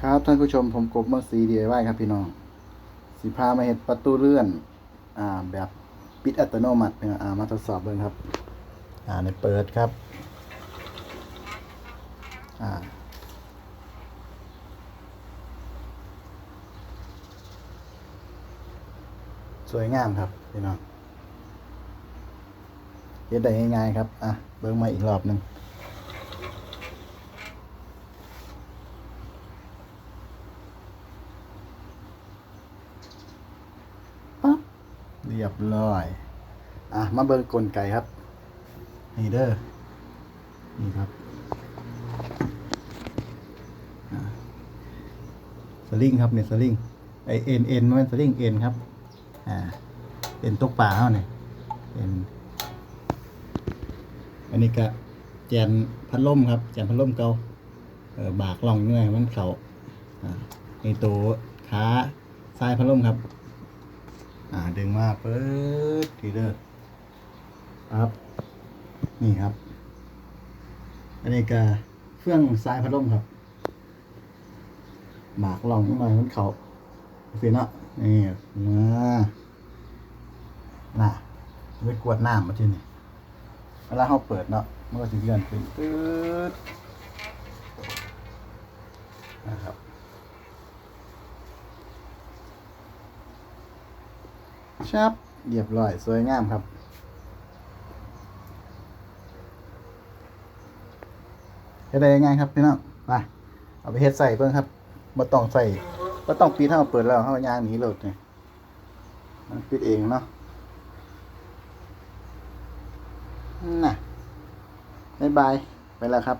ครับท่านผู้ชมผมกบเมือสีดีไว้ครับพี่น้องสิพามาเห็ดประตูเลื่อน อ่าแบบปิดอัตโนมัติเนี่ยอ่ามาทดสอบเบิ่งครับ อ่าในเปิดครับ อ่าสวยงามครับพี่น้องเฮ็ดได้ง่ายๆครับ อะเบิ่งมาอีกรอบหนึ่ง เรียบร้อย อะ มาเบิ่งกลไกครับ นี่เด้อ นี่ครับสลิงครับเนี่ยสลิงไอเอ็นเอ็นมันเป็นสลิงเอ็นครับ อ่า เอ็นตกปลาเขาเนี่ยเอ็น อันนี้ก็แจนพัดลมครับ แจนพัดลมเก่าเออบากล่องเงื่อยมันเขาอ่าในตัวขาทรายพัดลมครับ อ่าดึงมาเปิดทีเดอร์ครับ นี่ครับ อันนี้ก็เฟื่องทรายพัดลมครับหมากลองนิดหน่อยมันเขาสิเนาะนี่นะน่ะไปกวดน้ำมาที่นี่เวลาเขาเปิดเนาะมันก็จะเลื่อนขึ้นปื๊ดนะครับ ชับเรียบร้อย สวยงามครับ เฮ็ดได้ยังไงครับพี่น้องไปเอาไปเฮ็ดใส่เบิ่งครับบ่ต้องใส่บ่ต้องปิดเฮาเปิดแล้วเฮาย่างหนีโลดนี่มันปิดเองเนาะ น่ะบ๊ายบาย ไปแล้วครับ